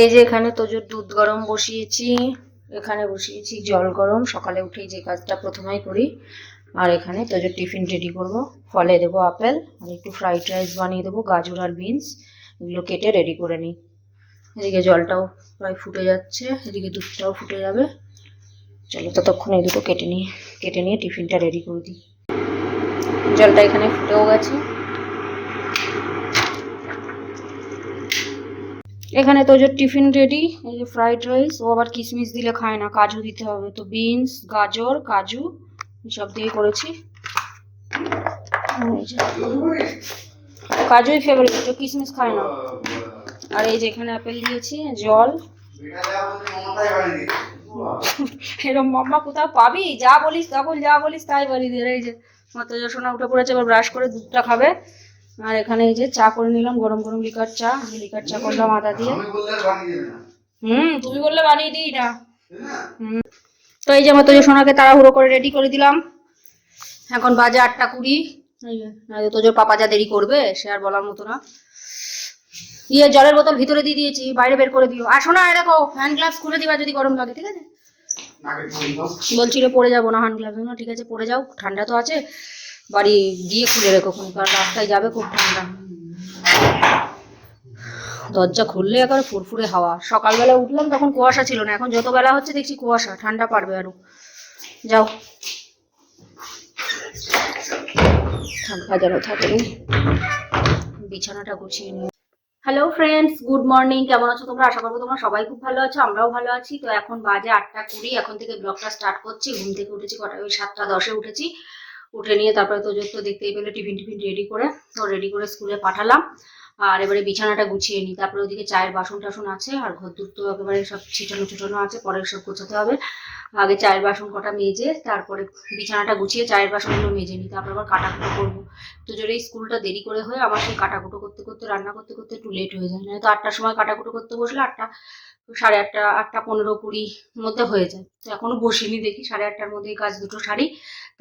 এই যে এখানে তোজোর দুধ গরম বসিয়েছি, এখানে বসিয়েছি জল গরম, সকালে উঠেই যে কাজটা প্রথমেই করি। আর এখানে তোজোর টিফিন রেডি করব। ফলে দেবো আপেল, আর একটু ফ্রাইড রাইস বানিয়ে দেবো, গাজর আর বিনস এগুলো কেটে রেডি করে নিই। এদিকে জলটাও প্রায় ফুটে যাচ্ছে, এদিকে দুধটাও ফুটে যাবে। চলো ততক্ষণ এই দুটো কেটে নিয়ে কেটে নিয়ে টিফিনটা রেডি করে দিই। জলটা এখানে ফুটেও গেছে। এখানে তো যে টিফিন রেডি এই যে ফ্রাইড রাইস ও আবার কিশমিশ দিলে খায় না, কাজু দিতে হবে। তো বিনস গাজর, কাজু এসব দিয়ে করেছি। কাজুই ফেভারিট তো কিশমিশ খায় না। আর এই যে এখানে আপেল দিয়েছি, জল। এরকম মাম্মা কোথাও পাবি? যা বলিস তখন যা বলিস তাই বলি। দিয়ে এই যে মাত্র সোনা উঠে পড়েছে, এবার ব্রাশ করে দুধটা খাবে। আর এখানে এই যে চা করে নিলাম গরম গরম লিকার চা। আমি লিকার চা করলাম আদা দিয়ে। হুম তুমি বললে বানিয়ে দিই না। হুম। তো এই যে আমার তোজো সোনাকে তাড়াহুড়ো করে রেডি করে দিলাম। এখন বাজে আটটা কুড়ি। তোজোর পাপা যা দেরি করবে সে আর বলার মতো না। ইয়ে জলের বোতল ভিতরে দিয়ে দিয়েছি বাইরে বের করে দিও। আসো না দেখো হ্যান্ড গ্লাভস খুলে দিবা যদি গরম লাগে ঠিক আছে? বলছিল পড়ে যাব না হ্যান্ড গ্লাভস ঠিক আছে পড়ে যাও ঠান্ডা তো আছে। বাড়ি গিয়ে খুলে রেখো কারণ রাস্তায় যাবে খুব ঠান্ডা। দরজা খুললে একেবারে ফুরফুরে হাওয়া। সকালবেলা উঠলাম, তখন কুয়াশা ছিল না। এখন যত বেলা হচ্ছে দেখছি কুয়াশা, ঠান্ডা পারবে আরও। যাও। যেন থাকেনি বিছানাটা গুছিয়ে নিয়ে হ্যালো ফ্রেন্ডস গুড মর্নিং কেমন আছো তোমরা? আশা করব তোমরা সবাই খুব ভালো আছো, আমরাও ভালো আছি। তো এখন বাজে আটটা কুড়ি, এখন থেকে ব্লগটা স্টার্ট করছি। ঘুম থেকে উঠেছি কটা, ওই সাতটা, দশে উঠেছি। উঠে নিয়ে তারপরে তো তো দেখতেই পেলে টিফিন টিফিন রেডি করে তো রেডি করে স্কুলে পাঠালাম। আর এবারে বিছানাটা গুছিয়ে নিই। তারপরে ওদিকে চায়ের বাসন টাসন আছে, আর ঘর দূর তো একেবারে সব ছিটানো ছিটানো আছে, পরে সব গোছাতে হবে। আগে চায়ের বাসন কটা মেজে, তারপরে বিছানাটা গুছিয়ে চায়ের বাসনগুলো মেজে নিই, তারপর আবার কাটাকুটো করব। তো যদি স্কুলটা দেরি করে হয়ে আমার সেই কাটাকুটো করতে করতে, রান্না করতে করতে একটু লেট হয়ে যায়। তো আটটার সময় কাটাকুটো করতে বসলে আটটা, সাড়ে আটটা আটটা পনেরো কুড়ি মধ্যে হয়ে যায়। তো এখনও বসিনি দেখি, সাড়ে আটটার মধ্যে কাজ দুটো সারি।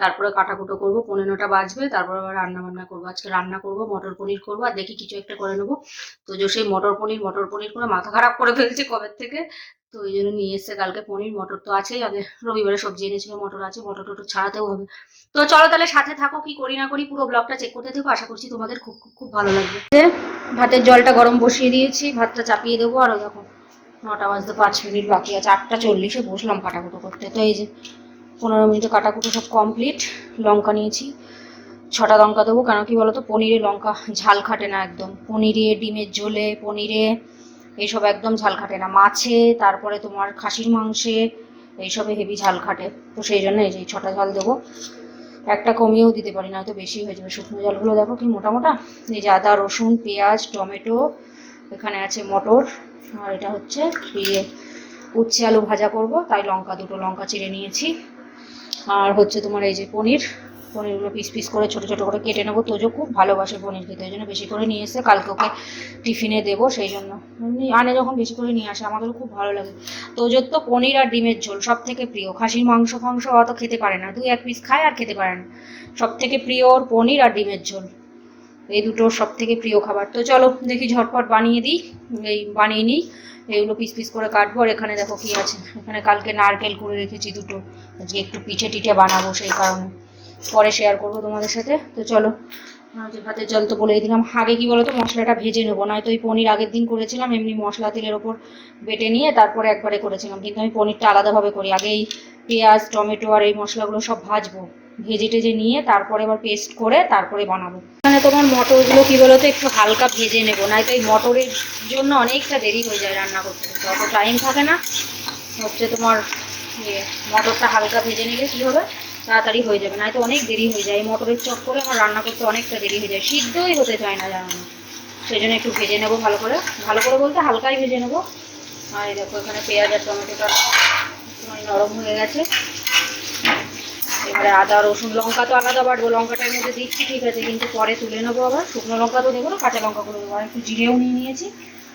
তারপরে কাটাকুটো করব পনেরোটা বাজবে, তারপর আবার রান্না বান্না করব। আজকে রান্না করব, মটর পনির করব, আর দেখি কিছু একটা করে নেব। তো যে সেই মটর পনির মটর পনির করে মাথা খারাপ করে ফেলছে কবে থেকে? তো ওই জন্য নিয়ে এসছে কালকে পনির, মটর তো আছেই। আগে রবিবারে সবজি এনেছিল, মটর আছে, মটর টটর ছাড়াতেও হবে। তো চলো তাহলে সাথে থাকো, কি করি না করি পুরো ব্লগটা চেক করতে থাকো আশা করছি তোমাদের খুব খুব খুব ভালো লাগবে। ভাতের জলটা গরম বসিয়ে দিয়েছি, ভাতটা চাপিয়ে দেবো। আর দেখো নটা বাজতে পাঁচ মিনিট বাকি আছে, আটটা চল্লিশে বসলাম কাটাকুটো করতে। তো এই যে পনেরো মিনিটে কাটাকুটো সব কমপ্লিট লঙ্কা নিয়েছি। ছটা লঙ্কা দেবো, কেন কি বলতো? পনিরে লঙ্কা ঝাল খাটে না একদম। পনিরে, ডিমের ঝোলে, পনিরে, এইসব একদম ঝাল খাটে না। মাছে, তারপরে তোমার খাসির মাংসে, এইসবে হেভি ঝাল খাটে। তো সেই জন্য এই যে ছটা ঝাল দেবো। একটা কমিয়েও দিতে পারি না হয়তো বেশি হয়ে যাবে। শুকনো জলগুলো দেখো কি মোটা মোটা এই যে আদা, রসুন, পেঁয়াজ, টমেটো, এখানে আছে মটর, আর এটা হচ্ছে ইয়ে উচ্ছে আলু ভাজা করব, তাই লঙ্কা দুটো, লঙ্কা চিড়ে নিয়েছি। আর হচ্ছে তোমার এই যে পনির, পনিরগুলো পিস পিস করে ছোটো ছোটো করে কেটে নেব। তোজো খুব ভালোবাসে পনির খেতে ওই জন্য বেশি করে নিয়ে এসে কালকে ওকে টিফিনে দেবো সেই জন্য। আনে যখন বেশি করে নিয়ে আসে, আমাদেরও খুব ভালো লাগে। তোজোর তো পনির আর ডিমের ঝোল সব থেকে প্রিয়। খাসির মাংস ফাংস অত খেতে পারে না। দুই এক পিস খায় আর খেতে পারে না। সব থেকে প্রিয় ওর পনির আর ডিমের ঝোল। এই দুটো সব থেকে প্রিয় খাবার। তো চলো দেখি ঝটপট বানিয়ে দিই, এই বানিয়ে নিই। এগুলো পিস পিস করে কাটবো আর এখানে দেখো কি আছে। এখানে কালকে নারকেল করে রেখেছি দুটো। আজকে একটু পিঠে টিঠে বানাবো সেই কারণে। পরে শেয়ার করব তোমাদের সাথে। তো চলো ভাতের জল তো বলেই দিলাম। আগে কি বলতো, মশলাটা ভেজে নেব। নয়তো ওই পনির আগের দিন করেছিলাম, এমনি মশলা তেলের ওপর বেটে নিয়ে তারপরে একবারে করেছিলাম। কিন্তু আমি পনিরটা আলাদাভাবে করি। আগে এই পেঁয়াজ, টমেটো আর এই মশলাগুলো সব ভাজবো। ভেজে টেজে নিয়ে তারপরে আবার পেস্ট করে তারপরে বানাবো। মানে তোমার মটরগুলো কি বলতো, একটু হালকা ভেজে নেব নয়তো এই মটরের জন্য অনেকটা দেরি হয়ে যায় রান্না করতে অত টাইম থাকে না। হচ্ছে তোমার ইয়ে মটরটা হালকা ভেজে নিলে কী হবে, তাড়াতাড়ি হয়ে যাবে নয়তো অনেক দেরি হয়ে যায়। এই মটরের চক করে আমার রান্না করতে অনেকটা দেরি হয়ে যায়, সিদ্ধই হতে চায় না জানো। না সেই জন্য একটু ভেজে নেব ভালো করে ভালো করে বলতে হালকাই ভেজে নেব। আর দেখো এখানে পেঁয়াজ আর টমেটোটা নরম হয়ে গেছে। এবারে আদা, রসুন, লঙ্কা তো আলাদা বাটবো, লঙ্কাটার মধ্যে দিচ্ছি, ঠিক আছে, কিন্তু পরে তুলে নেব আবার। শুকনো লঙ্কা তো দেবো না, কাঁচা লঙ্কা করে দেবো আর একটু জিরেও নিয়ে নিয়েছি।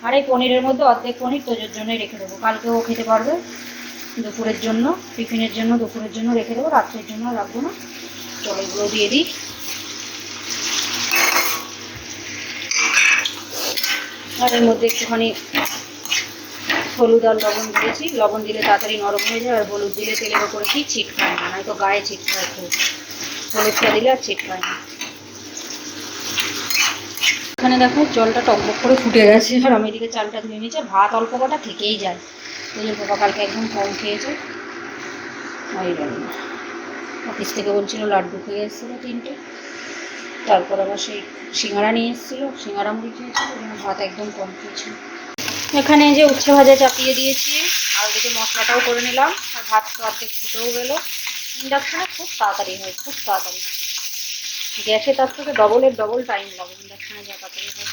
আর এই পনিরের মধ্যে অর্ধেক পনির তোজোর জন্যই রেখে দেবো। কালকেও খেতে পারবে দুপুরের জন্য, টিফিনের জন্য, দুপুরের জন্য রেখে দেবো, রাত্রের জন্য রাখব না। চলো এগুলো দিয়ে দিই। আর এর মধ্যে একটুখানি হলুদ আর লবণ দিয়েছি। লবণ দিলে তাড়াতাড়ি নরম হয়ে যায়, আর হলুদ দিলে তেলের ওপরে কি ছিটকায় না, নয়তো গায়ে ছিটকায় খুব। হলুদটা দিলে আর ছিটকায় না। এখানে দেখো জলটা টকবক করে ফুটে গেছে, আর আমি এদিকে চালটা ধুয়ে নিয়েছি ভাত অল্প কটা থেকেই যায়। যে বাবা কালকে একদম কম খেয়েছে। ওই অফিস থেকে বলছিল লাড্ডু খেয়ে এসেছিল তিনটে। তারপর আবার সেই সিঙ্গারা নিয়ে এসেছিল, সিঙ্গারা মুড়ি খেয়েছিল ভাত একদম কম খেয়েছিল। এখানে যে উচ্ছে ভাজা চাপিয়ে দিয়েছি, আর ওদিকে মশলাটাও করে নিলাম, আর ভাত তো অর্ধেক ফুটেও গেলো। ইন্ডাকশানে খুব তাড়াতাড়ি হয়, খুব তাড়াতাড়ি। গ্যাসে তার থেকে ডবলের ডবল টাইম লাগে, ইন্ডাকশানে যা তাড়াতাড়ি হয়।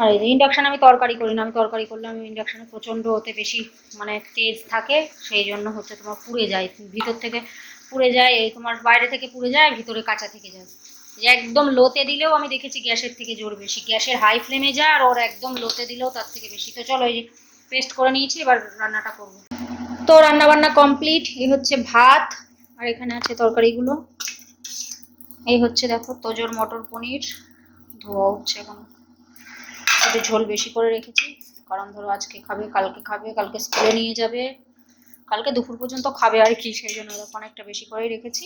আর এই যে ইন্ডাকশানে আমি তরকারি করি না, আমি তরকারি করলে আমি ইন্ডাকশানে প্রচণ্ড ওতে বেশি মানে তেজ থাকে, সেই জন্য হচ্ছে তোমার পুড়ে যায়, ভিতর থেকে পুড়ে যায়, এই তোমার বাইরে থেকে পুড়ে যায় ভিতরে কাঁচা থেকে যায়। যে একদম লোতে দিলেও আমি দেখেছি গ্যাসের থেকে জোর বেশি। গ্যাসের হাই ফ্লেমে যা আর ওর একদম লোতে দিলেও তার থেকে বেশি। তো চলো এই যে পেস্ট করে নিয়েছি, এবার রান্নাটা করব। তো রান্না বান্না কমপ্লিট এই হচ্ছে ভাত, আর এখানে আছে তরকারিগুলো। এই হচ্ছে দেখো তোজোর মটর পনির। ধোয়া হচ্ছে এখন। একটু ঝোল বেশি করে রেখেছি, কারণ ধরো আজকে খাবে, কালকে খাবে, কালকে স্কুলে নিয়ে যাবে। কালকে দুপুর পর্যন্ত খাবে আর কি, সেই জন্য অনেকটা বেশি করেই রেখেছি।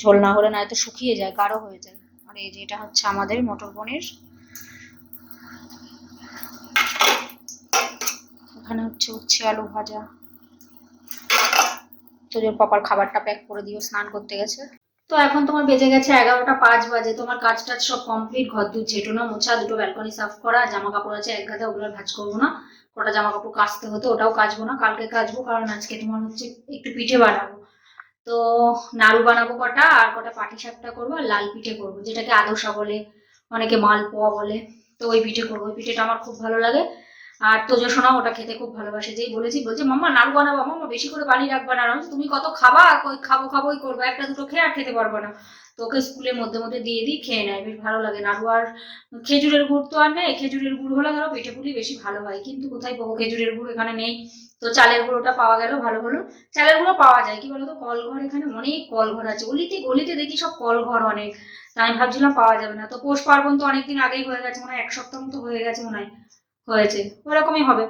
ঝোল না হলে নয়তো শুকিয়ে যায়, গাঢ় হয়ে যায়। আর এই যে এটা হচ্ছে আমাদের মটর পনির। এখানে হচ্ছে উচ্ছে, আলু ভাজা। তোদের পাপার খাবারটা প্যাক করে দিও, স্নান করতে গেছে। তো এখন তোমার বেজে গেছে এগারোটা পাঁচ বাজে। তোমার কাজ টাজ সব কমপ্লিট ঘর দু ঝেটোনো মোছা, দুটো ব্যালকনি সাফ করা জামা কাপড় আছে এক গাদা, ওগুলো ভাজ করব না। কটা জামা কাপড় কাচতে হতো, ওটাও কাচবো না, কালকে কাচবো, কারণ আজকে তোমার হচ্ছে একটু পিঠে বানাবো। তো নাড়ু বানাবো কটা, আর কটা পাটি সাপটা করব, আর লাল পিঠে করব, যেটাকে আদর্শা বলে, অনেকে মালপোয়া বলে, তো ওই পিঠে করব। ওই পিঠেটা আমার খুব ভালো লাগে। আর তোজো সোনা ওটা খেতে খুব ভালোবাসে, যেই বলেছি, বলছে, মাম্মা, নাড়ু বানাবো, মাম্মা, বেশি করে বানিয়ে রাখবা না তুমি কত খাবা ওই খাব, খাবোই করব, একটা দুটো খেয়ে আর খেতে পারব না। তো ওকে স্কুলের মধ্যে মধ্যে দিয়ে দিই, খেয়ে নেয়, বেশ ভালো লাগে। নাড়ু আর খেজুরের গুড় তো আর নেই, খেজুরের গুড় হলে ধরো পিঠে পুলি বেশি ভালো হয়। কিন্তু কোথায় পাবো? খেজুরের গুড় এখানে নেই। তো চালের গুঁড়োটা পাওয়া গেল, ভালো হলো। চালের গুঁড়ো পাওয়া যায়, কি বলতো? কল ঘর এখানে অনেক কল ঘর আছে। গলিতে গলিতে দেখি সব কল ঘর অনেক। তাই আমি ভাবছিলাম পাওয়া যাবে না। তো পৌষ পার্বণ তো অনেকদিন আগেই হয়ে গেছে, মনে হয় এক সপ্তাহ মতো হয়ে গেছে, মনে হয়। হয়েছে। ওরকমই হবে।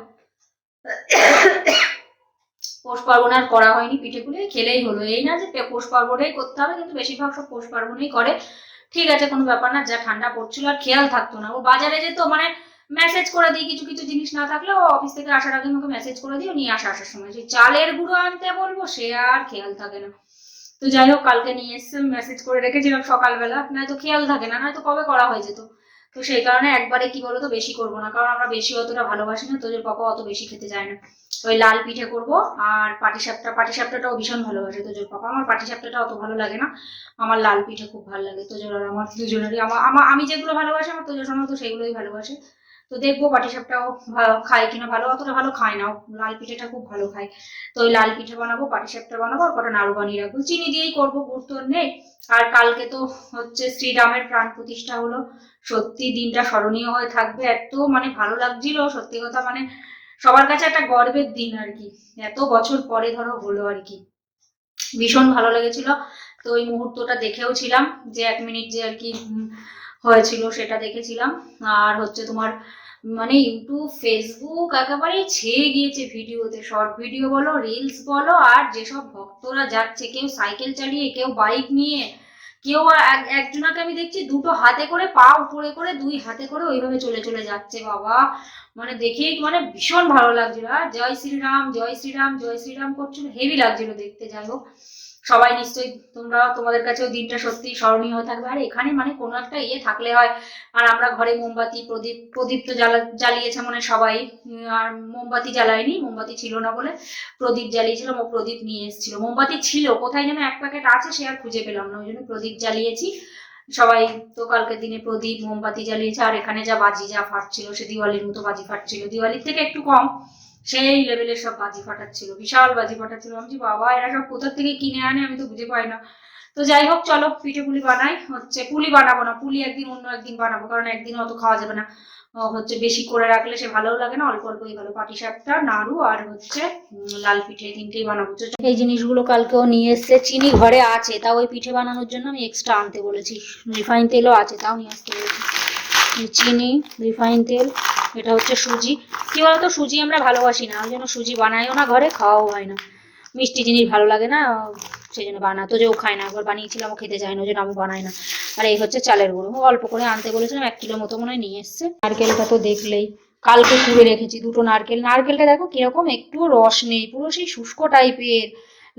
পৌষ পার্বণ আর করা হয়নি, পিঠে পিঠেপুলি খেলেই হলো। এই না যে পৌষ পার্বণেই করতে হবে, কিন্তু বেশিরভাগ সব পৌষ পার্বণেই করে। ঠিক আছে, কোনো ব্যাপার না, যা ঠান্ডা পড়ছিল আর খেয়াল থাকতো না। ও বাজারে যেত মানে মেসেজ করে দিই, কিছু কিছু জিনিস না থাকলে ও অফিস থেকে আসার আগে আমাকে মেসেজ করে দিই নিয়ে আসা আসার সময়। সেই চালের গুঁড়ো আনতে বলব, সে আর খেয়াল থাকে না। তো যাই হোক, কালকে নিয়ে এসছে মেসেজ করে রেখেছিলাম সকালবেলা। নয়তো খেয়াল থাকে না, নয়তো কবে করা হয়ে যেত। তো সেই কারণে একবারে কি বলতো বেশি করব না। কারণ আমরা বেশি অতটা ভালোবাসি না, তোদের পাপা অত বেশি খেতে চায় না। ওই লাল পিঠে করব, আর পাটিসাপটা পাটিসাপটাটাও ভীষণ ভালোবাসে তোজোর পাপা। আমার পাটিসাপটাটা অত ভালো লাগে না, আমার লাল পিঠে খুব ভালো লাগে তোজোর আর আমার দুজনেরই। আমার আমি যেগুলো ভালোবাসি, আমার তোজোর সঙ্গে তো সেগুলোই ভালোবাসে। তো দেখব পাটিসাপটাও খায় কিনা ভালো, অতটা ভালো খায় না। লাল পিঠেটা খুব ভালো খায়। তো ওই লাল পিঠে বানাবো পাটিসাপটা বানাবো, আর কটা নাড়ু বানিয়ে রাখব। চিনি দিয়েই করব, গুড় তো নেই। আর কালকে তো হচ্ছে শ্রীরামের প্রাণ প্রতিষ্ঠা হলো। সত্যি দিনটা স্মরণীয় হয়ে থাকবে। এত মানে ভালো লাগছিল, সত্যি কথা মানে সবার কাছে একটা গর্বের দিন আর কি। এত বছর পরে ধরো হলো আর কি। ভীষণ ভালো লেগেছিল। তো ওই মুহূর্তটা দেখেও ছিলাম যে এক মিনিট যে আর কি হয়েছিল, সেটা দেখেছিলাম। আর হচ্ছে তোমার মানে ইউটিউব ফেসবুক একেবারে ছেয়ে গিয়েছে ভিডিওতে। শর্ট ভিডিও বলো রিলস বলো, আর যেসব ভক্তরা যাচ্ছে, কেউ সাইকেল চালিয়ে, কেউ বাইক নিয়ে, কেউ এক- একজনাকে আমি দেখছি দুটো হাতে করে পা উপরে করে, দুই হাতে করে ওইভাবে চলে চলে যাচ্ছে। বাবা মানে দেখেই মানে ভীষণ ভালো লাগছিল। আর জয় শ্রীরাম জয় শ্রীরাম জয় শ্রীরাম করছিল হেভি লাগছিল দেখতে, যাই হোক। সবাই নিশ্চয়ই তোমরা, তোমাদের কাছে ওই দিনটা সত্যি স্মরণীয় হয়ে থাকবে। আর এখানে মানে কোনো একটা ইয়ে থাকলে হয়। আর আমরা ঘরে মোমবাতি, প্রদীপ প্রদীপ তো জ্বালা, জ্বালিয়েছে মানে সবাই। আর মোমবাতি জ্বালায়নি, মোমবাতি ছিল না বলে প্রদীপ জ্বালিয়েছিলাম ও প্রদীপ নিয়ে এসেছিল। মোমবাতি ছিল, কোথায় যেন এক প্যাকেট আছে, সে আর খুঁজে পেলাম না, ওই জন্য প্রদীপ জ্বালিয়েছি। সবাই তো কালকের দিনে প্রদীপ, মোমবাতি জ্বালিয়েছে, আর এখানে যা বাজি যা ফাটছিল, সে দিওয়ালির মতো বাজি ফাটছিল। দিওয়ালির থেকে একটু কম। সেই লেভেলের সব বাজি ফাটাচ্ছিল, বিশাল বাজি ফাটাচ্ছিল। আমি বাবা, এরা সব কোথা থেকে কিনে আনে? আমি তো বুঝে পাই না। তো যাই হোক, চলো, পিঠে পুলি বানাই। হচ্ছে পুলি বানাবো না, পুলি একদিন অন্য একদিন বানাবো, কারণ একদিন অত খাওয়া যাবে না। হচ্ছে বেশি করে রাখলে সে ভালোও লাগে না, অল্প অল্প অল্পই ভালো পাটি সাপটা নাড়ু আর হচ্ছে লাল পিঠে তিনটেই বানাবো। এই জিনিসগুলো কালকেও নিয়ে এসছে, চিনি ঘরে আছে, তাও ওই পিঠে বানানোর জন্য আমি এক্সট্রা আনতে বলেছি। রিফাইন তেলও আছে, তাও নিয়ে আসতে বলেছি। চিনি, রিফাইন তেল এটা হচ্ছে সুজি। কি বলতো, সুজি আমরা ভালোবাসি না, ওই জন্য সুজি বানাইও না ঘরে, খাওয়াও হয় না। মিষ্টি জিনিস ভালো লাগে না, সেই জন্য বানাতো যে ও খায় না, একবার বানিয়েছিলাম, ও খেতে চায় না, ওই জন্য আমি বানাই না। আর এই হচ্ছে চালের গুঁড়ো অল্প করে আনতে বলেছিলাম, এক কিলো মতো মনে হয় নিয়ে এসছে। নারকেলটা তো দেখলেই, কালকে কুড়ে রেখেছি দুটো নারকেল। নারকেলটা দেখো কীরকম একটু রস নেই, পুরো সেই শুষ্ক টাইপের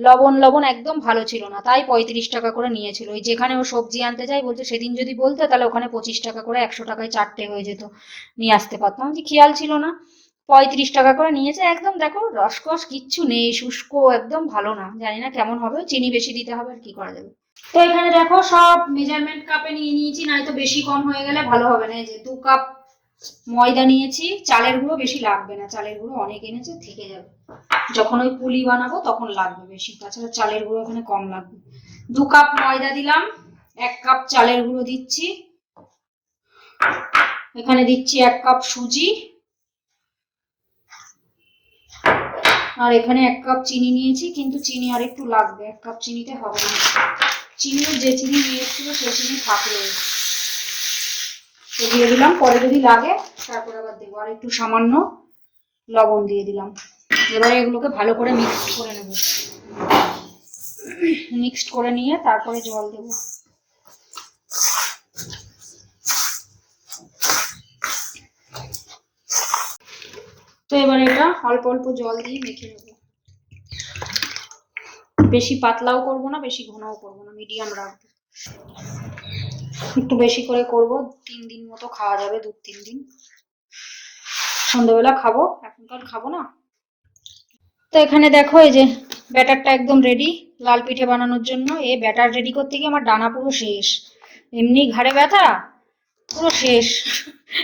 লবণ লবণ একদম ভালো ছিল না, তাই পঁয়ত্রিশ টাকা করে নিয়েছিল। ওই যেখানে ও সবজি আনতে যায়, বলছে সেদিন যদি বলতে, তাহলে ওখানে পঁচিশ টাকা করে একশো টাকায় চারটে হয়ে যেত, নিয়ে আসতে পারতাম। যে খেয়াল ছিল না, পঁয়ত্রিশ টাকা করে নিয়েছে। একদম দেখো, রসকস, কিচ্ছু নেই, শুষ্ক, একদম ভালো না, জানি না কেমন হবে চিনি বেশি দিতে হবে আর কি করা যাবে। তো এখানে দেখো, সব মেজারমেন্ট কাপে নিয়ে নিয়েছি নয়তো বেশি কম হয়ে গেলে ভালো হবে না, এই যে দু কাপ ময়দা নিয়েছি, চালের গুঁড়ো বেশি লাগবে না, চালের গুঁড়ো অনেক এনেছে, থেকে যাবে। যখন ওই পুলি বানাবো তখন লাগবে বেশি, তাছাড়া চালের গুঁড়ো এখানে কম লাগবে। দু কাপ ময়দা দিলাম, এক কাপ চালের গুঁড়ো দিচ্ছি। এখানে দিচ্ছি এক কাপ সুজি। আর এখানে এক কাপ চিনি নিয়েছি, কিন্তু চিনি আর একটু লাগবে, এক কাপ চিনিতে হবে না। চিনির যে চিনি নিয়ে এসেছিল সেই চিনি থাকবে দিয়ে দিলাম, পরে যদি লাগে, তারপর আবার দেবো। আর একটু সামান্য লবণ দিয়ে দিলাম। এবারে এগুলোকে ভালো করে মিক্স করে নেব। মিক্সড করে নিয়ে তারপরে জল দেবো। তো এবার এটা অল্প অল্প জল দিয়ে মেখে নেব। বেশি পাতলাও করব না, বেশি ঘনও করব না মিডিয়াম রাখব। একটু বেশি করে করব। তিন দিন মতো খাওয়া যাবে, দু তিন দিন। সন্ধ্যাবেলা খাব, এখনকার খাব না। তো এখানে দেখো, এই যে ব্যাটারটা একদম রেডি লাল পিঠে বানানোর জন্য। এই ব্যাটার রেডি করতে গিয়ে আমার ডানা পুরো শেষ। এমনি ঘাড়ে ব্যথা, পুরো শেষ।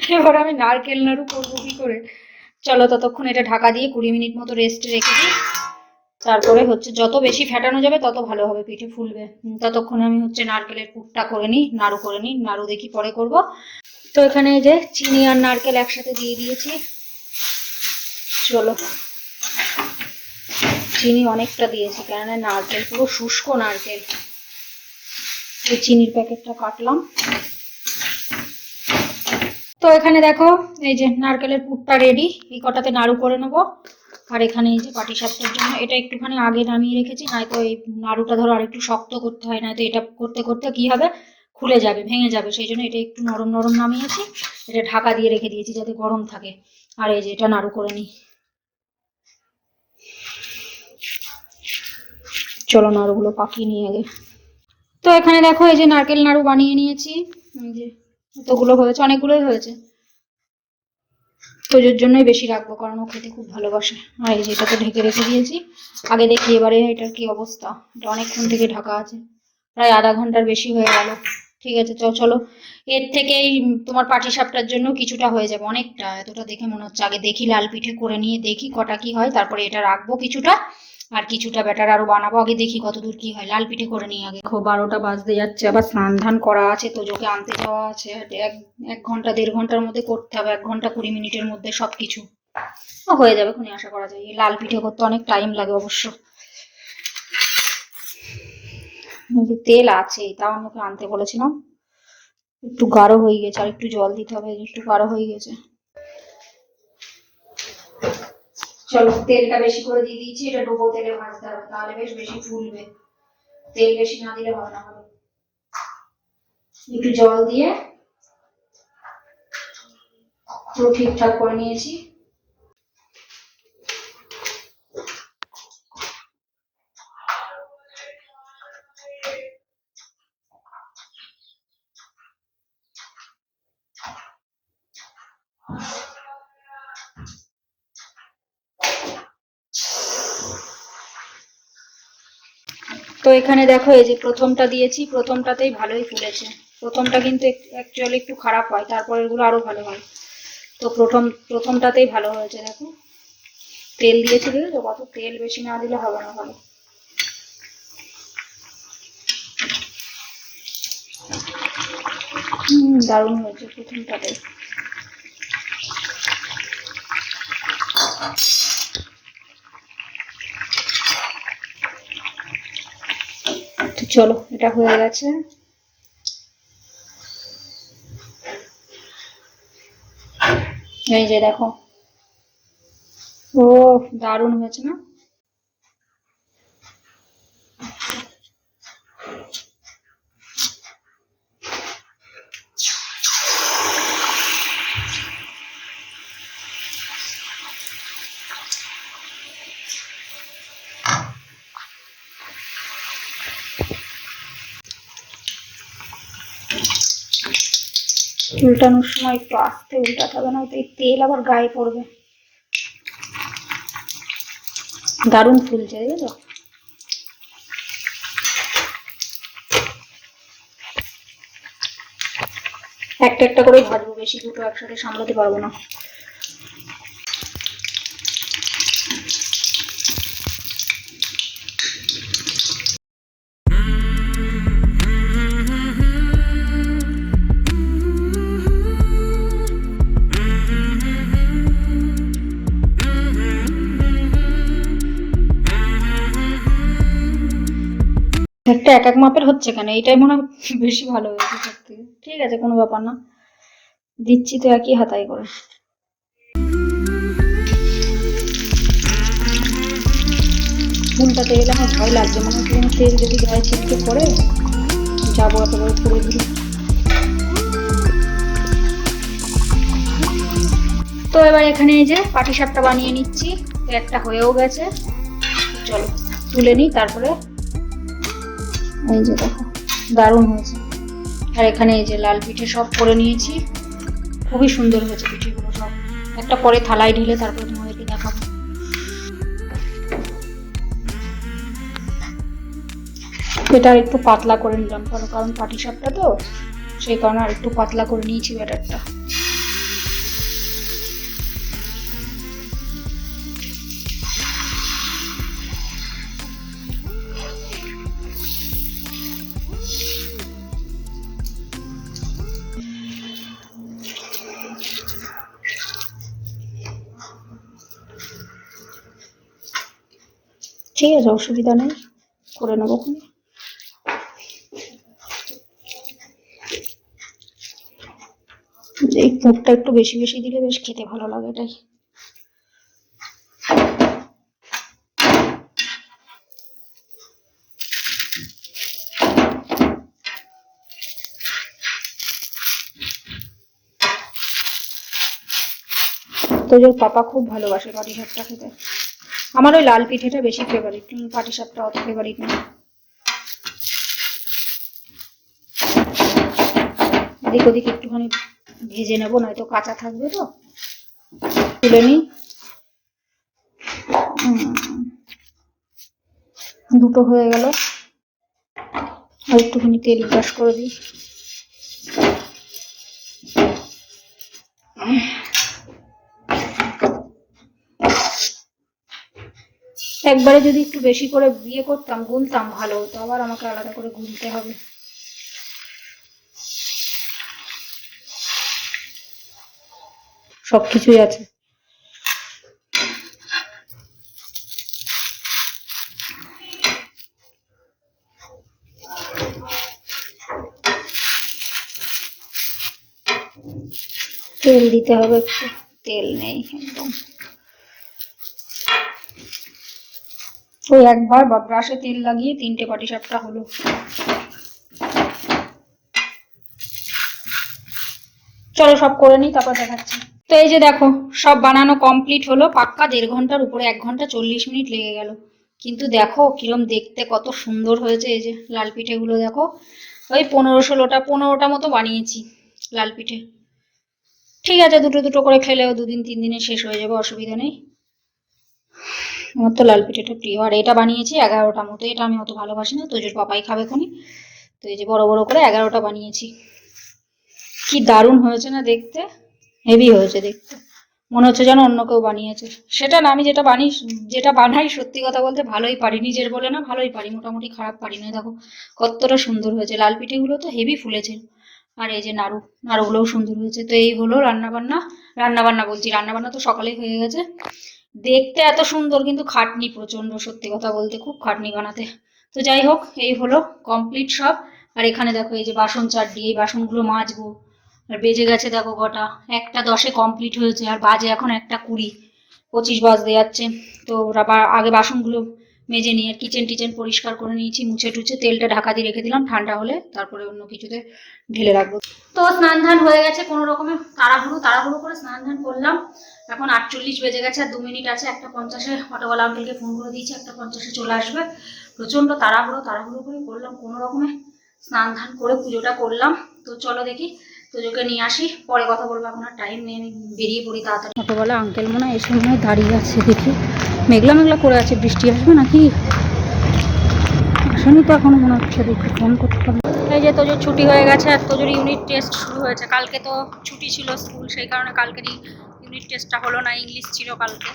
এবার আমি নারকেল নাড়ু করব কি করে? চলো ততক্ষণ এটা ঢাকা দিয়ে কুড়ি মিনিট মতো রেস্টে রেখে দিই। তারপরে হচ্ছে যত বেশি ফেটানো যাবে তত ভালো হবে, পিঠে ফুলবে। ততক্ষণ আমি হচ্ছে নারকেলের পুরটা করে নিই, নাড়ু করে নিই, নাড়ু দেখি পরে করব। তো এখানে এই যে চিনি আর নারকেল একসাথে দিয়ে দিয়েছি। চলো। চিনি অনেকটা দিয়েছি, কেননা নারকেল পুরো শুষ্ক নারকেল। এই চিনির প্যাকেটটা কাটলাম। তো এখানে দেখো, এই যে নারকেলের পুরটা রেডি এই কটাতে নাড়ু করে নেব। আর এখানে এই যে পাটি সাপটার জন্য এটা একটুখানি আগে নামিয়ে রেখেছি, নয়তো এই নাড়ুটা ধরো আর একটু শক্ত করতে হয়, নয়তো এটা করতে করতে কি হবে? খুলে যাবে, ভেঙে যাবে, সেই জন্য এটা একটু নরম নরম নামিয়েছি, এটা ঢাকা দিয়ে রেখে দিয়েছি যাতে গরম থাকে। আর এই যে এটা নাড়ু করে নিই। চলো নাড়ুগুলো পাকিয়ে নিয়ে আগে। তো এখানে দেখো এই যে নারকেল নাড়ু বানিয়ে নিয়েছি, এই যে এতগুলো হয়েছে, অনেকগুলোই হয়েছে। তোজোর জন্যই বেশি রাখব, কারণ ও খেতে খুব ভালোবাসে। আর এই যে এটাকে ঢেকে রেখে দিয়েছি, আগে দেখি এবারে এটার কি অবস্থা। এটা অনেকক্ষণ থেকে ঢাকা আছে, প্রায় আধা ঘণ্টার বেশি হয়ে গেল। ঠিক আছে, চলো চলো। এর থেকেই তোমার পাটি সাপটার জন্য কিছুটা হয়ে যাবে, অনেকটা। এতটা দেখে মনে হচ্ছে, আগে দেখি লাল পিঠে করে নিয়ে দেখি কটা কি হয়, তারপরে এটা রাখব কিছুটা। আর কিছুটা ব্যাটার আরও বানাবো। আগে দেখি কত দূর কি হয়। লাল পিঠে করে নিই আগে। খুব বারোটা বাজতে যাচ্ছে। আবার স্নান ধান করা আছে। তো তোজোকে আনতে যাওয়া আছে। এক এক ঘণ্টা দেড় ঘণ্টার মধ্যে করতে হবে। এক ঘণ্টা কুড়ি মিনিটের মধ্যে সবকিছু। ও, হয়ে যাবে খুনি আশা করা যায়। লাল পিঠে করতে অনেক টাইম লাগে অবশ্য। তেল আছে তাও আমি ওকে আনতে বলেছিলাম। একটু গাঢ় হয়ে গেছে। আর একটু জল দিতে হবে। একটু গাঢ় হয়ে গেছে। চলো, তেলটা বেশি করে দিয়ে দিয়েছি, এটা ডুবো তেলে ভাজতে হবে তাহলে বেশ বেশি ফুলবে। তেল বেশি না দিলে হবে না ভালো একটু জল দিয়ে পুরো ঠিকঠাক করে নিয়েছি। এখানে দেখো, এই যে প্রথমটা দিয়েছি, প্রথমটাতেই ভালোই ফুলেছে। প্রথমটা কিন্তু অ্যাকচুয়ালি একটু খারাপ হয় তারপরেরগুলো আরও ভালো হয়। তো প্রথম প্রথমটাতেই ভালো হয়েছে, দেখো। তেল দিয়েছি দেখেছ কত তেল বেশি না দিলে হবে না ভালো। দারুণ হয়েছে প্রথমটাতেই। তো চলো এটা হয়ে গেছে। এই যে দেখো। ও দারুণ হয়েছে না? উল্টানোর সময় একটু আস্তে উল্টাতে হবে না এই তেল আবার গায়ে পড়বে। দারুণ ফুলছে বুঝলো একটা একটা করে ভাজবো, বেশি দুটো একসাথে সামলাতে পারব না। একটা এক এক মাপের হচ্ছে কেন? এইটাই মনে হয় বেশি ভালো হয়েছে সব ঠিক আছে, কোনো ব্যাপার না। দিচ্ছি তো একই হাতায় করে। ফুলটাতে গেলে আমার ভয় লাগছে। মনে যেন তেল যদি গায়ে ছিটকে পড়ে, যাব একেবারে পুরো দিকে তো এবার এখানে এই যে পাটি সাপটা বানিয়ে নিচ্ছি। একটা হয়েও গেছে। চলো তুলে নিই, তারপরে এই যে দেখো, দারুণ হয়েছে। আর এখানে এই যে লাল পিঠে সব করে নিয়েছি। খুবই সুন্দর হয়েছে পিঠেগুলো সব। একটা পরে থালায় ঢেলে তারপরে তোমাদেরকে দেখাবো। এটা একটু পাতলা করে নিলাম, কারণ পাটি সাপটা তো, সেই কারণে আর একটু পাতলা করে নিয়েছি ব্যাটারটা। ঠিক আছে, অসুবিধা নেই, করে নেব এই পুরটা একটু বেশি বেশি দিলে বেশ খেতে ভালো লাগে এটাই। তোজোর পাপা খুব ভালোবাসে পাটি সাপটা খেতে। আমার ওই লাল পিঠেটা বেশি ফেভারিট পাটি সাপটা অত ফেভারিট না। এদিক ওদিক একটুখানি ভেজে নেব, নয়তো কাঁচা থাকবে তো। তুলে নিই। দুটো হয়ে গেল। আর একটুখানি তেল ব্রাশ করে দিই। একবারে যদি একটু বেশি করে বিয়ে করতাম, গুনতাম, ভালো হতো। আবার আমাকে আলাদা করে গুনতে হবে। সবকিছুই আছে। তেল দিতে হবে একটু। তেল নেই একদম। ওই একবার বা ব্রাশে তেল লাগিয়ে তিনটে পাটি সাপটা হলো। চলো সব করে নিই, তারপর দেখাচ্ছি। তো এই যে দেখো, সব বানানো কমপ্লিট হলো, পাক্কা দেড় ঘণ্টার উপরে এক ঘণ্টা চল্লিশ মিনিট লেগে গেল। কিন্তু দেখো, কিরম দেখতে, কত সুন্দর হয়েছে এই যে লাল পিঠেগুলো দেখো। ওই পনেরো ষোলোটা, পনেরোটা মতো বানিয়েছি লাল পিঠে। ঠিক আছে, দুটো দুটো করে খেলেও দুদিন তিন দিনে শেষ হয়ে যাবে, অসুবিধা নেই। আমার তো লাল পিঠেটা প্রিয়। আর এটা বানিয়েছি এগারোটা মতো। এটা আমি অত ভালোবাসি না তোজোর পাপাই খাবে খুনি। তো এই যে বড় বড় করে এগারোটা বানিয়েছি। কি দারুণ হয়েছে না দেখতে? হেভি হয়েছে দেখতে। মনে হচ্ছে যেন অন্য কেউ বানিয়েছে। সেটা না, আমি যেটা বানি, যেটা বানাই সত্যি কথা বলতে ভালোই পারি। নিজের বলে না ভালোই পারি, মোটামুটি খারাপ পারি না। দেখো, কতটা সুন্দর হয়েছে। লাল পিঠেগুলো তো হেভি ফুলেছে। আর এই যে নাড়ু, নাড়ুগুলোও সুন্দর হয়েছে। তো এই হলো রান্না বান্না রান্না বান্না বলছি রান্না বান্না তো সকালেই হয়ে গেছে। দেখতে এত সুন্দর, কিন্তু খাটনি প্রচণ্ড সত্যি কথা বলতে, খুব খাটনি বানাতে। তো যাই হোক, এই হলো কমপ্লিট সব। আর এখানে দেখো, এই যে বাসন চারটি, এই বাসনগুলো মাজবো। আর বেজে গেছে দেখো কটা। একটা দশে কমপ্লিট হয়েছে, আর বাজে এখন একটা কুড়ি। পঁচিশ বাজতে যাচ্ছে। তো বা- আগে বাসনগুলো মেজে নিয়ে আর কিচেন টিচেন পরিষ্কার করে নিয়েছি, মুছে টুছে তেলটা ঢাকা দিয়ে রেখে দিলাম, ঠান্ডা হলে তারপরে অন্য কিছুতে ঢেলে রাখব। তো স্নান ধান হয়ে গেছে কোনো রকমে। তাড়াহুড়ো তাড়াহুড়ো করে স্নান ধান করলাম। এখন আটচল্লিশ বেজে গেছে আর দু মিনিট আছে, একটা পঞ্চাশে অটোওয়ালা আঙ্কেলকে ফোন করে দিয়েছি, একটা পঞ্চাশে চলে আসবে। প্রচণ্ড তাড়াহুড়ো তাড়াহুড়ো করে করলাম, কোনো রকমে স্নান ধান করে পুজোটা করলাম। তো চলো দেখি তোজোকে নিয়ে আসি, পরে কথা বলব, এখন আর টাইম নেই, আমি বেরিয়ে পড়ি তাড়াতাড়ি। অটোওয়ালা আঙ্কেল মনে হয় এসে মনে হয় দাঁড়িয়ে আছে, দেখি। মেঘলা মেঘলা করে আছে, বৃষ্টি আসবে নাকি? আসেনি তো এখনও মনে হচ্ছে, দেখি ফোন করতে হবে এই যে তোজোর ছুটি হয়ে গেছে, আর তোজোর ইউনিট টেস্ট শুরু হয়েছে। কালকে তো ছুটি ছিল স্কুল সেই কারণে কালকেরই ইউনিট টেস্টটা হলো না, ইংলিশ ছিল কালকে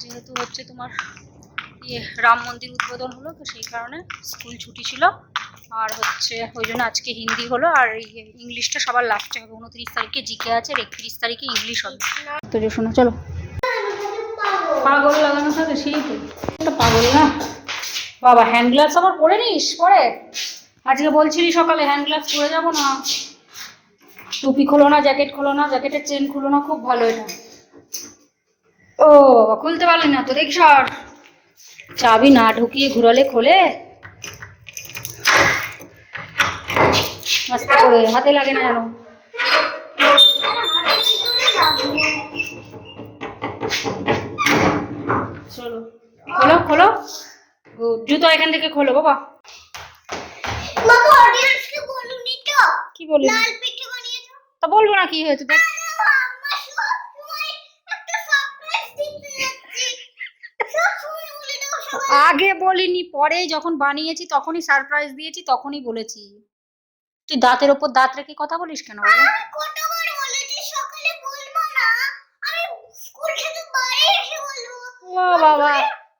যেহেতু হচ্ছে তোমার ইয়ে রাম মন্দির উদ্বোধন হলো, তো সেই কারণে স্কুল ছুটি ছিল। আর হচ্ছে, ওই জন্য আজকে হিন্দি হলো, আর ইংলিশটা সবার লাস্টে হবে। উনত্রিশ তারিখে জিকে আছে, আর একত্রিশ তারিখে ইংলিশ হবে। তো শোনো, চলো। পাগল লাগানো থাকে সেই তো। পাগল না। বাবা হ্যান্ড গ্লাভস আবার পরে নিস? পরে? আজকে বলছিলি সকালে হ্যান্ড গ্লাভস পরে যাব না। টুপি খোলো না জ্যাকেট খোলো না জ্যাকেটের চেন খুলো না খুব ভালো এটা। ও বাবা খুলতে পারলি না তো দেখি সর। চাবি না ঢুকিয়ে ঘুরালে খোলে। করে হাতে লাগে না যেন। চলো খোলো খোলো। জুতো এখান থেকে খোলো বাবা। কি বলি তা বলব না কি হয়েছে দেখ। আগে বলিনি পরে যখন বানিয়েছি তখনই সারপ্রাইজ দিয়েছি তখনই বলেছি। তুই দাঁতের ওপর দাঁত রেখে কথা বলিস কেন ও বাবা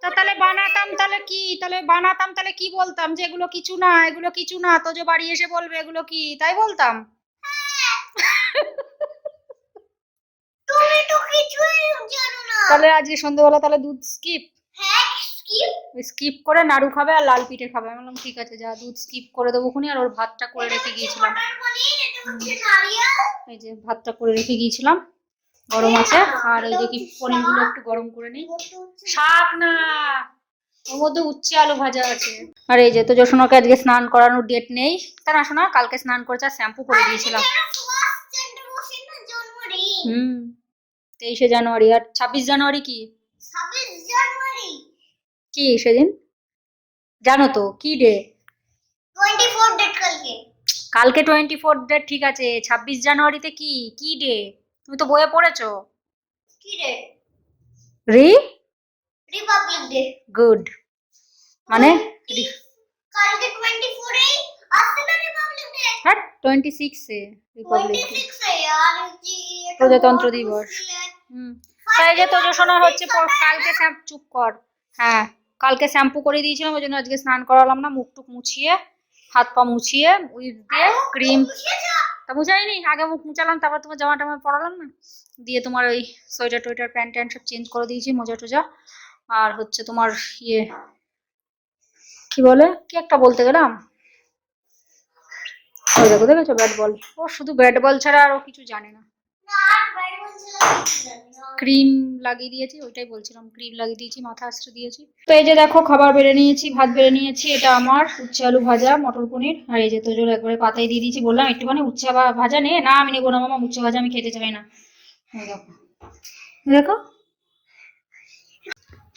তা তাহলে বানাতাম তাহলে কি? তাহলে বানাতাম তাহলে কি বলতাম? যে এগুলো কিছু না এগুলো কিছু না তো যে বাড়ি এসে বলবে এগুলো কি? তাই বলতাম। তুমি তো কিছুই জানো না। তাহলে আজকে সন্ধ্যেবেলা তাহলে দুধ স্কিপ হ্যাঁ স্কিপ করে নাড়ু খাবে আর লাল পিঠে খাবে। আমি বললাম ঠিক আছে যা দুধ স্কিপ করে দেবো খুনি। আর ওর ভাতটা করে রেখে গিয়েছিলাম। এই যে ভাতটা করে রেখে গিয়েছিলাম গরম আছে। আর ওই যে কি পনিরগুলো একটু গরম করে নিই। শাক না! ওর মধ্যে উচ্ছে আলু ভাজা আছে। আর এই যে তো যশোনাকে আজকে স্নান করানোর ডেট নেই। তা না শোনা কালকে স্নান করেছে আর শ্যাম্পু করে দিয়েছিলাম। হুম। তেইশে জানুয়ারি আর ছাব্বিশ জানুয়ারি কি? জানুয়ারি। কি সেদিন? জানো তো কি ডে ফোর কালকে। কালকে টোয়েন্টি ফোর ডেট ঠিক আছে। ছাব্বিশ জানুয়ারিতে কি? কি ডে তুমি তো বইয়ে পড়েছো। কি ডে রি? রিপাবলিক ডে গুড মানে? কালকে টোয়েন্টি ফোরেই আসছে না হ্যাঁ টোয়েন্টি সিক্সে রিপাবলিক প্রজাতন্ত্র দিবস। হুম। তাই যে তোজো শোনা হচ্ছে কালকে শ্যাম্পু চুপ কর। হ্যাঁ কালকে শ্যাম্পু করে দিয়েছিলাম ওই জন্য আজকে স্নান করালাম না মুখ টুক মুছিয়ে হাত পা মুছিয়ে উইপ দিয়ে ক্রিম তা মুছাইনি আগে মুখ মুছালাম তারপর তোমার জামা টামা পরালাম না। দিয়ে তোমার ওই সোয়েটার টোয়েটার প্যান্ট ট্যান্ট সব চেঞ্জ করে দিয়েছি মোজা টোজা। আর হচ্ছে তোমার ইয়ে কি বলে? কি একটা বলতে গেলাম? দেখো দেখেছ ব্যাট বল? ও শুধু ব্যাট বল ছাড়া আর কিছু জানে না। ক্রিম লাগিয়ে দিয়েছি, ওইটাই বলছিলাম, ক্রিম লাগিয়ে দিয়েছি, মাথা আশ্রে দিয়েছি। তো এই যে দেখো, খাবার বেড়ে নিয়েছি, ভাত বেড়ে নিয়েছি, এটা আমার, উচ্ছে আলু ভাজা, মটর পনির, আর এই যে তোজোর একবারে পাতায় দিয়ে দিয়েছি, বললাম একটুখানি উচ্ছে ভাজা নে, না আমি নেব না মামা, উচ্ছে ভাজা আমি খেতে চাই না। দেখো। দেখো।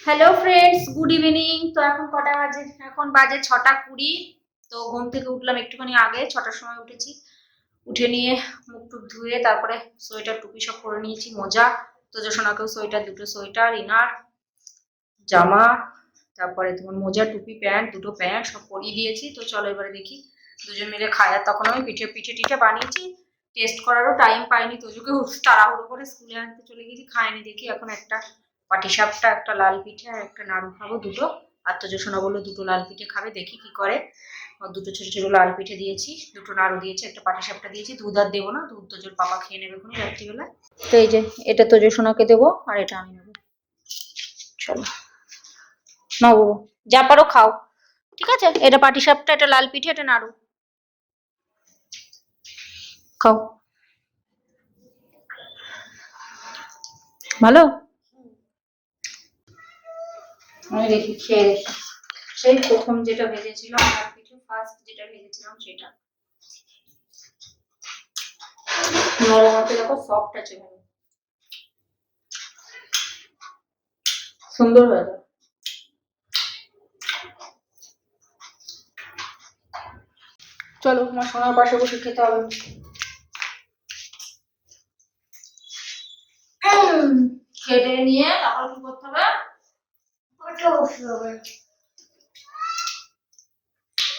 হ্যালো ফ্রেন্ডস গুড ইভিনিং তো এখন কটা বাজে? এখন বাজে ছটা কুড়ি। তো ঘুম থেকে উঠলাম একটুখানি আগে, ছটার সময় উঠেছি। উঠে নিয়ে মুখ টুক ধুয়ে তারপরে সোয়েটার টুপি সব পরে নিয়েছি, মোজা। সোনাকেও সোয়েটার, দুটো সোয়েটার, ইনার, জামা, তারপরে তোমার মোজা, টুপি, প্যান্ট, দুটো প্যান্ট সব পরিয়ে দিয়েছি। তো চলো এবারে দেখি, দুজন মিলে খাই আর তখন আমি পিঠে পিঠে টিঠে বানিয়েছি। টেস্ট করারও টাইম পাইনি তোজোকে তাড়াহুড়ো করে স্কুলে আনতে চলে গেছি, খায়নি দেখি এখন একটা পাটিসাপটা, একটা লাল পিঠে আর একটা নাড়ু খাব দুটো। আর তোজো সোনা বলল দুটো লাল পিঠে খাবে, দেখি কি করে। দুটো ছোটো ছোটো লাল পিঠে দিয়েছি, দুটো নাড়ু দিয়েছি, একটা পাটি সাপটা দিয়েছি, দুধ আর দেবো না, দুধ তোজোর পাপা খেয়ে নেবে কোনো রাত্রিবেলা। তো এই যে, এটা তোজো সোনাকে দেবো, আর এটা আমি নেব। চলো। না বাবু, যা পারো খাও। ঠিক আছে? এটা পাটি সাপটা, এটা লাল পিঠে, এটা নাড়ু। খাও। ভালো? আমি দেখি, খেয়ে দেখি। সেই প্রথম যেটা ভেজেছিলাম ফার্স্ট যেটা ভেজেছিলাম সেটা। নরম আছে দেখো সফট আছে সুন্দর হয়েছে। চলো আমার সোনার পাশে বসে খেতে হবে। খেটে নিয়ে তারপর কি করতে হবে? ওটা বসে হবে।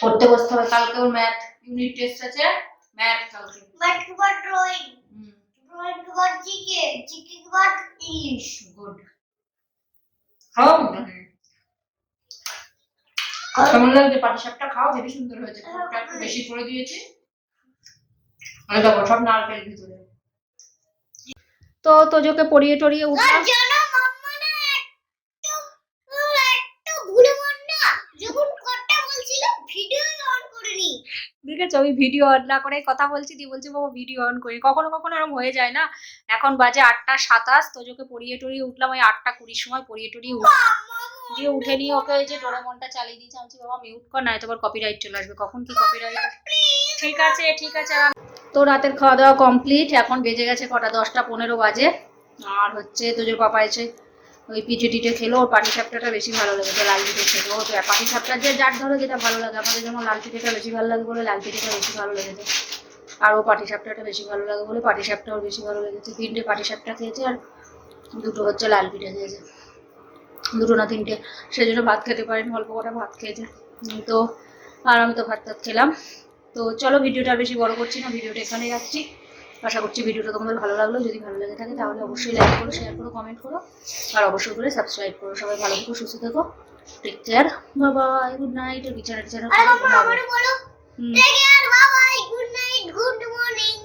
পড়তে বসতে হবে। কালকে। ওর ম্যাথ ইউনিট টেস্ট আছে ম্যাথ কালকে ম্যাথ বার ড্রয়িং ড্রয়িং বার জিকে জিকে বার ইংলিশ গুড খাও কেমন লাগছে পাটিসাপটা খাও সুন্দর হয়েছে। একটু বেশি করে দিয়েছি। দেখো সব নারকেল ভিতরে তো তোজোকে পড়িয়ে টড়িয়ে উঠলাম। দেখেছ আমি ভিডিও অন না করে কথা বলছি, দিয়ে বলছি, বাবা ভিডিও অন করি। কখনো কখনো এরকম হয়ে যায় না? এখন বাজে আটটা সাতাশ তোজোকে পড়িয়ে টরিয়ে উঠলাম, ওই আটটা কুড়ির সময় পড়িয়ে টরিয়ে উঠলাম। দিয়ে উঠে নিয়ে ওকে যে ডোরেমনটা চালিয়ে দিয়েছি, আমি বাবা মিউট কর না তোমার কপিরাইট চলে আসবে। কখন কি কপিরাইট ঠিক আছে ঠিক আছে তো রাতের খাওয়া দাওয়া কমপ্লিট এখন বেজে গেছে কটা, দশটা পনেরো বাজে। আর হচ্ছে, তোজোর পাপা এসে ওই পিঠে টিঠে ওর পাটি সাপটাটা বেশি ভালো লেগেছে লাল পিঠে খেলো। ও তো পাটি সাপটা যে যার ধরো যেটা ভালো লাগে, আমাদের যেমন লাল পিঠেটা বেশি ভালো লাগে বলে লাল পিঠেটা বেশি ভালো লেগেছে। আর ও পাটি সাপটাটা বেশি ভালো লাগে বলে পাটি সাপটা ওর বেশি ভালো লেগেছে। তিনটে পাটি সাপটা খেয়েছে আর দুটো হচ্ছে লাল পিঠে খেয়েছে। দুটো না তিনটে, সেই জন্য ভাত খেতে পারিনি, অল্প কটা ভাত খেয়েছে। তো আর আমি তো ভাত টাত খেলাম। তো চলো ভিডিওটা বেশি বড় করছি না, ভিডিওটা এখানে যাচ্ছি আশা করছি ভিডিওটা তোমাদের ভালো লাগল। যদি ভালো লাগে থাকে তাহলে অবশ্যই লাইক করো শেয়ার করো কমেন্ট করো। আর অবশ্যই করে সাবস্ক্রাইব করো। সবাই ভালো থেকো সুস্থ থেকো। টেক কেয়ার বাবা গুড নাইট বিচার টিছানা গুড নাইট গুড মর্নিং